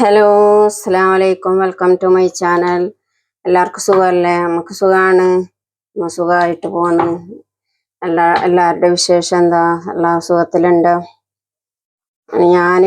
Hello അസ്സാം വലൈക്കും welcome to my channel. എല്ലാവർക്കും സുഖമല്ലേ? നമുക്ക് സുഖമാണ്. സുഖമായിട്ട് പോകണം എല്ലാ എല്ലാവരുടെ വിശേഷം എന്താ? എല്ലാ സുഖത്തിലുണ്ട്? ഞാൻ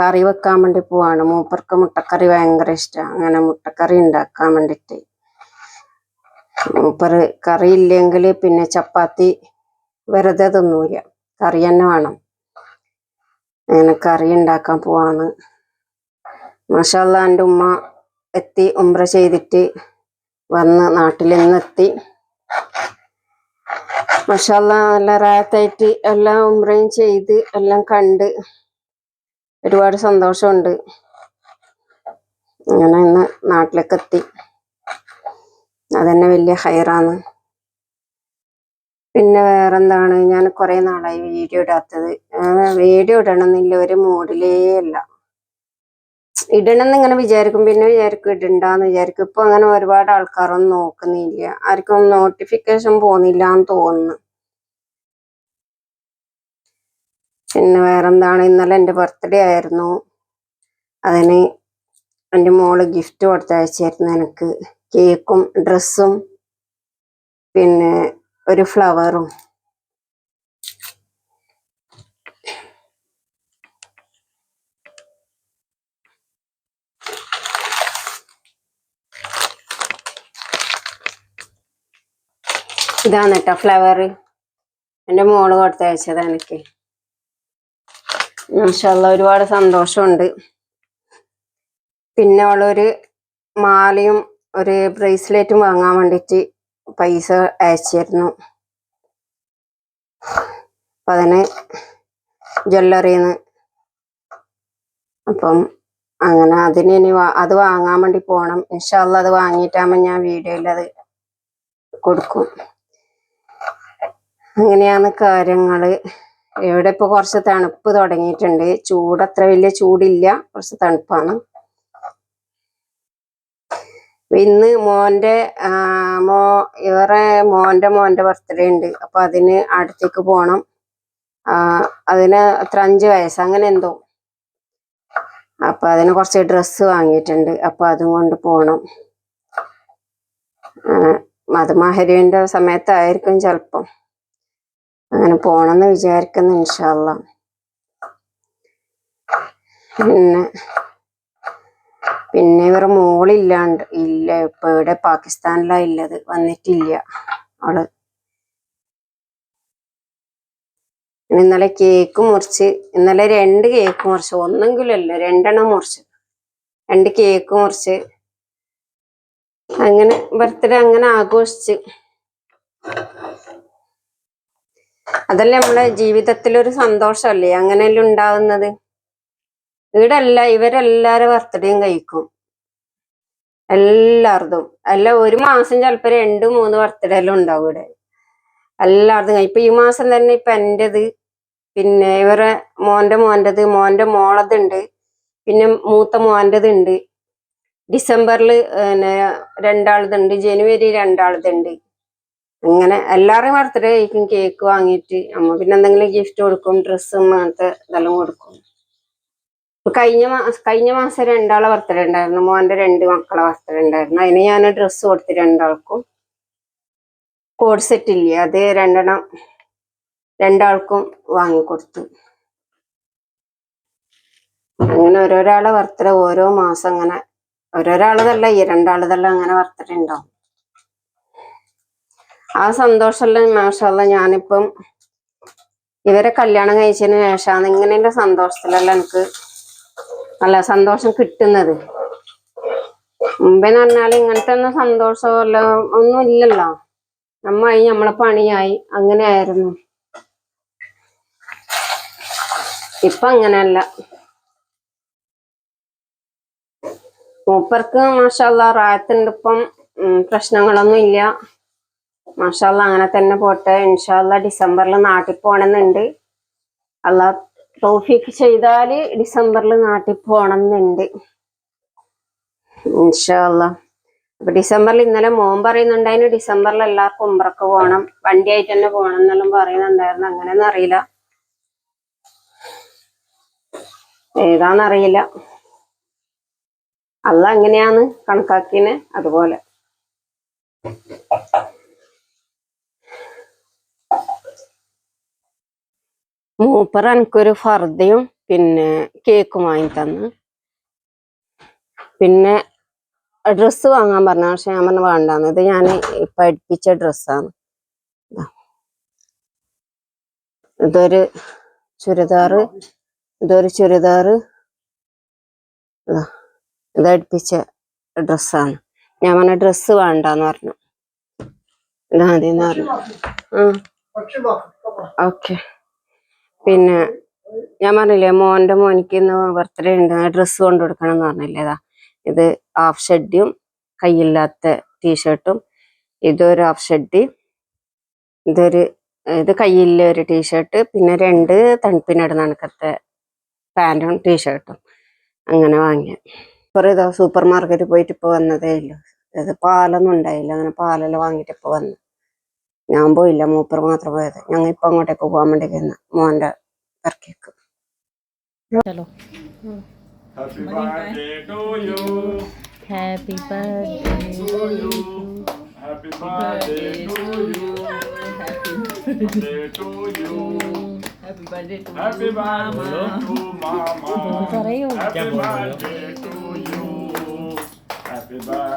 കറി വെക്കാൻ വേണ്ടി പോവാണ്. മൂപ്പർക്ക് മുട്ടക്കറി ഭയങ്കര ഇഷ്ടമാണ് അങ്ങനെ മുട്ടക്കറി ഉണ്ടാക്കാൻ വേണ്ടിയിട്ട് മൂപ്പർ കറി ഇല്ലെങ്കിൽ പിന്നെ ചപ്പാത്തി വെറുതെ തിന്നൂല. കറി തന്നെ വേണം. അങ്ങനെ കറി ഉണ്ടാക്കാൻ പോവാണ്. മാഷാല്ല എന്റെ ഉമ്മ എത്തി ഉംറ ചെയ്തിട്ട് വന്ന് നാട്ടിൽ നിന്ന് എത്തി. മാഷാല്ല നല്ല റാത്തായിട്ട് എല്ലാം ഉംറയും ചെയ്ത് എല്ലാം കണ്ട് ഒരുപാട് സന്തോഷമുണ്ട്. അങ്ങനെ ഇന്ന് നാട്ടിലേക്ക് എത്തി. അതന്നെ വലിയ ഹൈറാണ്. പിന്നെ വേറെന്താണ്? ഞാൻ കുറേ നാളായി വീഡിയോ ഇടാത്തത്. വീഡിയോ ഇടണമെന്നില്ല ഒരു മൂഡിലേ അല്ല. ഇടണമെന്ന് ഇങ്ങനെ വിചാരിക്കും. പിന്നെ വിചാരിക്കും ഇടണ്ടാന്ന് വിചാരിക്കും. ഇപ്പൊ അങ്ങനെ ഒരുപാട് ആൾക്കാരൊന്നും നോക്കുന്നില്ല. ആർക്കും നോട്ടിഫിക്കേഷൻ പോകുന്നില്ല എന്ന് തോന്നുന്നു. പിന്നെ വേറെന്താണ്? ഇന്നലെ എന്റെ ബർത്ത്ഡേ ആയിരുന്നു. അതിന് എന്റെ മോൾ ഗിഫ്റ്റ് കൊടുത്തയച്ചായിരുന്നു എനിക്ക്. കേക്കും ഡ്രസ്സും പിന്നെ ഒരു ഫ്ലവറും ഇതാണ് കേട്ടോ ഫ്ലവർ എന്റെ മോൾ കൊടുത്തയച്ചതാണ് എനിക്ക്. മാഷല്ല ഒരുപാട് സന്തോഷമുണ്ട്. പിന്നെ അവളൊരു മാലയും ഒരു ബ്രേസ്ലെറ്റും വാങ്ങാൻ വേണ്ടിയിട്ട് പൈസ അയച്ചിരുന്നു. അപ്പം അതിന് ജ്വല്ലറിന്ന് അപ്പം അങ്ങനെ അതിന് ഇനി അത് വാങ്ങാൻ വേണ്ടി പോകണം ഇൻഷാല്ല അത് വാങ്ങിയിട്ടാകുമ്പോൾ ഞാൻ വീഡിയോയിൽ അത് കൊടുക്കും. അങ്ങനെയാണ് കാര്യങ്ങൾ ഇവിടെ ഇപ്പോൾ കുറച്ച് തണുപ്പ് തുടങ്ങിയിട്ടുണ്ട്. ചൂട് അത്ര വലിയ ചൂടില്ല. കുറച്ച് തണുപ്പാണ്. ഇന്ന് മോന്റെ മോ ഇവരെ മോന്റെ മോന്റെ ബർത്ത്ഡേ ഉണ്ട്. അപ്പം അതിന് അടുത്തേക്ക് പോകണം അതിന് അത്ര അഞ്ച് വയസ്സ്. അങ്ങനെ എന്തോ. അപ്പം അതിന് കുറച്ച് ഡ്രസ്സ് വാങ്ങിയിട്ടുണ്ട്. അപ്പം അതും കൊണ്ട് പോകണം മതമാഹരിന്റെ സമയത്തായിരിക്കും ചിലപ്പം. അങ്ങനെ പോണെന്ന് വിചാരിക്കുന്നു ഇൻഷാല്ല പിന്നെ പിന്നെ ഇവരുടെ മോളില്ലാണ്ട് ഇല്ല ഇപ്പൊ ഇവിടെ പാകിസ്ഥാനിലാ ഇല്ലത് വന്നിട്ടില്ല അവൾ. ഇന്നലെ കേക്ക് മുറിച്ച് ഇന്നലെ രണ്ട് കേക്ക് മുറിച്ച് ഒന്നെങ്കിലും അല്ല രണ്ടെണ്ണം മുറിച്ച്. രണ്ട് കേക്ക് മുറിച്ച്. അങ്ങനെ ബർത്ത്ഡേ അങ്ങനെ ആഘോഷിച്ച്. അതല്ലേ നമ്മളെ ജീവിതത്തിലൊരു സന്തോഷമല്ലേ? അങ്ങനെയല്ലേ ഉണ്ടാവുന്നത്? ഇവിടെല്ല ഇവരെല്ലാരും ബർത്ത്ഡേയും കഴിക്കും. എല്ലാർതും. അല്ല ഒരു മാസം ചിലപ്പോൾ രണ്ട് മൂന്ന് ബർത്ത്ഡേ എല്ലാം ഉണ്ടാവും ഇവിടെ. എല്ലാർതും ഇപ്പൊ ഈ മാസം തന്നെ ഇപ്പൊ എന്റെത് പിന്നെ ഇവരെ മോന്റെ മോന്റെത് മോന്റെ മോളതുണ്ട്. പിന്നെ മൂത്ത മോന്റെതുണ്ട് ഡിസംബറിൽ പിന്നെ രണ്ടാളതുണ്ട്. ജനുവരി രണ്ടാളതുണ്ട്. അങ്ങനെ എല്ലാവരെയും ബർത്ത്ഡേ കഴിക്കും കേക്ക് വാങ്ങിയിട്ട്. അമ്മ പിന്നെ എന്തെങ്കിലും ഗിഫ്റ്റ് കൊടുക്കും ഡ്രസ്സും അങ്ങനത്തെ ഇതെല്ലാം കൊടുക്കും. കഴിഞ്ഞ മാസം കഴിഞ്ഞ മാസം രണ്ടാളെ ബർത്ത്ഡേ ഉണ്ടായിരുന്നു. മോന്റെ രണ്ട് മക്കളെ ബർത്ത്ഡേ ഉണ്ടായിരുന്നു. അതിന് ഞാൻ ഡ്രസ്സ് കൊടുത്ത് രണ്ടാൾക്കും കോഡ് സെറ്റ് ഇല്ലേ അത് രണ്ടെണ്ണം രണ്ടാൾക്കും വാങ്ങിക്കൊടുത്തു. അങ്ങനെ ഓരോരാളെ ബർത്ത്ഡേ ഓരോ മാസം അങ്ങനെ ഓരോരാളതല്ല ഈ രണ്ടാളതല്ല അങ്ങനെ ബർത്ത്ഡേ ഉണ്ടാവും. ആ സന്തോഷമെല്ലാം? മാഷല്ല ഞാനിപ്പം ഇവരെ കല്യാണം കഴിച്ചതിന് ശേഷമാണ് ഇങ്ങനെയുള്ള സന്തോഷത്തിലല്ല എനിക്ക് നല്ല സന്തോഷം കിട്ടുന്നത്. മുമ്പെന്ന് പറഞ്ഞാൽ ഇങ്ങനത്തെ ഒന്നും സന്തോഷമല്ല ഒന്നും ഇല്ലല്ലോ. നമ്മായി നമ്മളെ പണിയായി അങ്ങനെ ആയിരുന്നു. ഇപ്പൊ അങ്ങനെയല്ല. മൂപ്പർക്ക് മാഷല്ല റായത്തിന്റെ ഇപ്പം പ്രശ്നങ്ങളൊന്നും ഇല്ല. മാഷല്ല അങ്ങനെ തന്നെ പോട്ടെ. ഇൻഷാല്ല ഡിസംബറിൽ നാട്ടിൽ പോണെന്നുണ്ട് അല്ല തോഫിക്ക് ചെയ്താൽ ഡിസംബറിൽ നാട്ടിൽ പോകണമെന്നുണ്ട്. ഇൻഷാല്ല അപ്പൊ ഡിസംബറിൽ ഇന്നലെ മോൻ പറയുന്നുണ്ടായിരുന്നു ഡിസംബറിൽ എല്ലാവർക്കും ഉംറക്ക് പോകണം. വണ്ടി ആയിട്ട് തന്നെ പോകണം എന്നെല്ലാം പറയുന്നുണ്ടായിരുന്നു. അങ്ങനെയൊന്നും അറിയില്ല. ഏതാന്നറിയില്ല അല്ല എങ്ങനെയാന്ന് കണക്കാക്കിന് അതുപോലെ. മൂപ്പർ എനിക്കൊരു ഫർദയും പിന്നെ കേക്കും വാങ്ങി തന്നു. പിന്നെ ഡ്രസ്സ് വാങ്ങാൻ പറഞ്ഞു. പക്ഷെ ഞാൻ പറഞ്ഞു വേണ്ടാന്ന്. ഇത് ഞാൻ പഠിപ്പിച്ച ഡ്രസ്സാണ് ഇതൊരു ചുരിദാറ് ഇതൊരു ചുരിദാറ് ഇതാ, അടുപ്പിച്ച ഡ്രസ്സാണ് ഞാൻ പറഞ്ഞ ഡ്രസ്സ് വേണ്ടാന്ന് പറഞ്ഞു. ഇതാ മതിന്ന് പറഞ്ഞു. ആ. ഓക്കെ. പിന്നെ ഞാൻ പറഞ്ഞില്ലേ മോന്റെ മോനിക്ക് ഇന്ന് ബർത്ത്ഡേ ഉണ്ട്. ഡ്രസ്സ് കൊണ്ടു കൊടുക്കണം എന്ന് പറഞ്ഞില്ലേ ഇതാ ഹാഫ് ഷെഡും കൈയില്ലാത്ത ടീഷർട്ടും ഇതൊരു ഹാഫ് ഷെഡ് ഇതൊരു ഇത് കയ്യില്ല ഒരു ടീഷർട്ട് പിന്നെ രണ്ട് തണുപ്പിനിടുന്ന കണക്കത്തെ പാന്റും ടീഷർട്ടും അങ്ങനെ വാങ്ങിയ. കുറേ ഇതാ സൂപ്പർ മാർക്കറ്റിൽ പോയിട്ട് ഇപ്പോൾ വന്നതേ ഇല്ലു. ഇത് പാലൊന്നും ഉണ്ടായില്ല. അങ്ങനെ പാലെല്ലാം വാങ്ങിയിട്ട് ഇപ്പോൾ വന്നു. ഞാൻ പോയില്ല മൂപ്പർ മാത്രം പോയത്. ഞങ്ങൾ ഇപ്പൊ അങ്ങോട്ടേക്ക് പോകാൻ വേണ്ടി നിന്ന. മോന്റെ വർക്കേക്ക് ഹാപ്പി ബർത്ത്ഡേ ഹാപ്പി ബർത്ത്ഡേ പറയൂ ഹാപ്പി ബർത്ത്ഡേ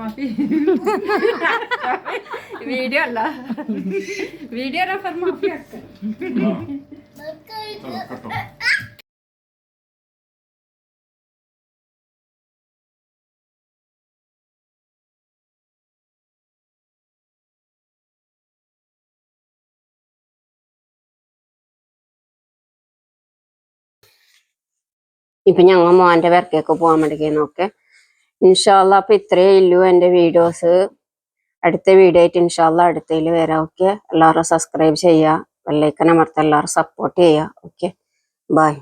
माफी വീഡിയോ അല്ല. വീഡിയോ റെഫർ മാഫി. ഇപ്പൊ ഞങ്ങൾ മോന്റെ പേർക്കൊക്കെ പോകാൻ വേണ്ടി നോക്കെ. ഇൻഷാല്ല അപ്പൊ ഇത്രയേ ഉള്ളൂ എന്റെ വീഡിയോസ്. അടുത്ത വീഡിയോ ആയിട്ട് ഇൻഷാല്ല അടുത്തതിൽ വരാം ഓക്കെ എല്ലാവരും സബ്സ്ക്രൈബ് ചെയ്യുക ബെല്ലൈക്കൻ അമർത്ത എല്ലാവരും സപ്പോർട്ട് ചെയ്യുക ഓക്കെ ബൈ